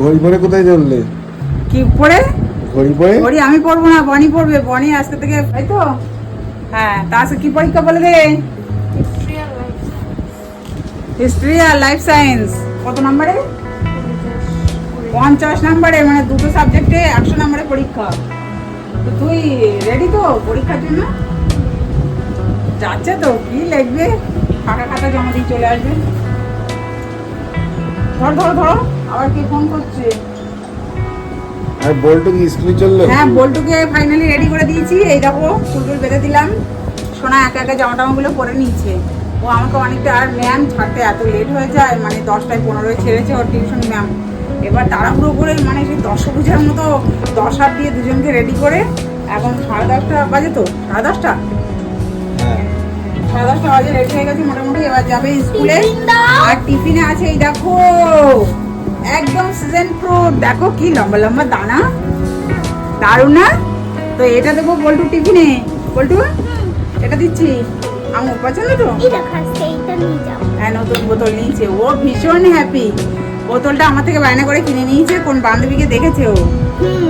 ঘড়ি পরে কোথায় চললে? কি পড়ে ঘড়ি পরে? ঘড়ি আমি পড়ব না বনি পড়বে বনি আজকে থেকে তাই তো? হ্যাঁ তা আজকে কি পরীক্ষা বলে দে? হিস্ট্রি আর লাইফ সায়েন্স কত নম্বরে? পঞ্চাশ নম্বরে মানে দুটো সাবজেক্টে একশো নম্বরে পরীক্ষা। তো তুই রেডি তো পরীক্ষার জন্য? যাচ্ছে তো কি লিখবে ফাঁকা খাতা জমা দিয়ে চলে আসবে। ধর ধর ধর। আবার কি ফোন করছে? আর বল্টু কি স্কুলে চলল? হ্যাঁ বল্টুকে ফাইনালি রেডি করে দিয়েছি। এই দেখো চুলটুল বেঁধে দিলাম। সোনা একা একা জামা টামাগুলো পরে নিচ্ছে ও আমাকে অনেকটা আর ম্যাম ছাড়তে এত লেট হয়ে যায় মানে দশটায় পনেরোয় ছেড়েছে ওর টিউশন ম্যাম এবার তাড়াহুড়ো করে মানে সেই দশ বুঝার মতো দশ হাত দিয়ে দুজনকে রেডি করে এখন সাড়ে দশটা বাজে তো সাড়ে দশটা? সাড়ে দশটা বাজে রেডি হয়ে গেছে মোটামুটি এবার যাবে স্কুলে। আর টিফিনে আছে এই দেখো একদম সিজন ফ্রুট দেখো কি লম্বা লম্বা দানা। দারুণ না? তো এটা দেবো বল্টু টিফিনে বল্টু এটা দিচ্ছি। পছন্দ তো? হ্যাঁ নতুন বোতল নিয়েছে। ও ভীষণ হ্যাপি বোতলটা আমার থেকে বায়না করে কিনে নিয়েছে কোন বান্ধবীকে দেখেছে ও?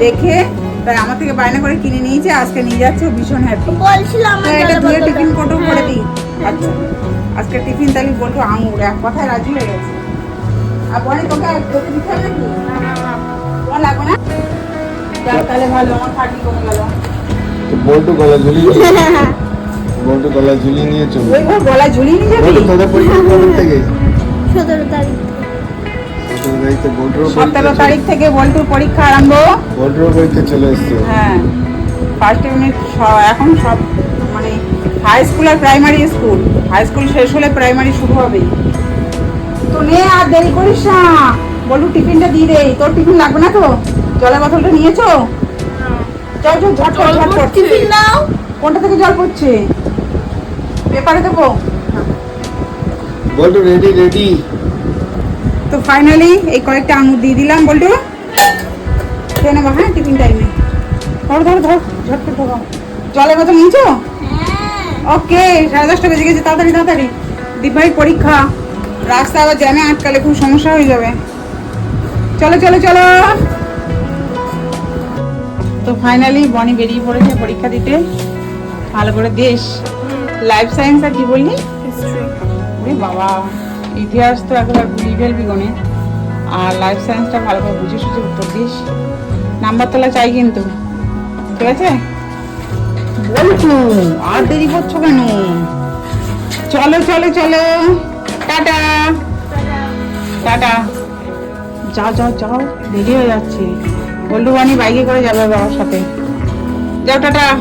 দেখে তাই আমার থেকে বায়না করে কিনে নিয়েছে আজকে নিয়ে যাচ্ছে ভীষণ হ্যাপি বলছিল তো আমার এটা ধুয়ে টিফিন কোটো করে হ্যাঁ। দিই। আচ্ছা আজকে টিফিন তাহলে বলতো আঙুর এক কথায় রাজি হয়ে গেছে। আর পরে তোকে আর তোকে দিতে হবে নাকি? তোমার লাগবে না? তাহলে ভালো আমার খাটি কমে গেল। তো বল্টু গলা ঝুলিয়ে বল্টু গলা ঝুলিয়ে নিয়ে চলল ওই ঘর গলায় ঝুলিয়ে নিয়ে যাবি? তোদের পরীক্ষা কবে থেকে? সতেরো তারিখ। সতেরো তারিখ থেকে বল্টুরও পরীক্ষা তারিখ থেকে বল্টুর পরীক্ষা আরম্ভ। বল্টুরও পরীক্ষা চলে এসছে। হ্যাঁ। ফার্স্ট ইউনিট এখন সব মানে হাই স্কুল আর প্রাইমারি স্কুল হাই স্কুল শেষ হলে প্রাইমারি শুরু হবে তো নে আর দেরি করিস না। বলু টিফিনটা দিয়ে দে। তোর টিফিন লাগবে না তো? জলের বোতলটা নিয়েছো? চল চল ঝটপট ঝটপট। টিফিন নাও। কোনটা থেকে জল পড়ছে? পেপারে দেবো। বল্টু রেডি রেডি তো ফাইনালি এই কয়েকটা আঙুর দিয়ে দিলাম বলটু। খেয়ে নেব হ্যাঁ টিফিন টাইমে ধর ধর ধর ঝটপট ধরো। জলের বোতল নিয়েছো ওকে সাড়ে দশটা বেজে গেছে তাড়াতাড়ি তাড়াতাড়ি। দীপ ভাই পরীক্ষা। রাস্তা আবার জ্যামে আটকালে খুব সমস্যা হয়ে যাবে। চলো চলো চলো। তো ফাইনালি বনি বেরিয়ে পড়েছে পরীক্ষা দিতে। ভালো করে দেশ। লাইফ সায়েন্স আর কি বললি? বাবা। ইতিহাস তো একবার ভুলিয়ে ফেলবি আর লাইফ সায়েন্সটা ভালো করে বুঝে সুঝে উত্তর দিস। নাম্বার তোলা চাই কিন্তু। ঠিক আছে? বলছো আর দেরি করছ কেন? চলো চলো চলো। টাটা। টাটা। যাও যাও যাও। দেরি হয়ে যাচ্ছে। বানি বাইকে করে যাবে বাবার সাথে। যাও, টাটা।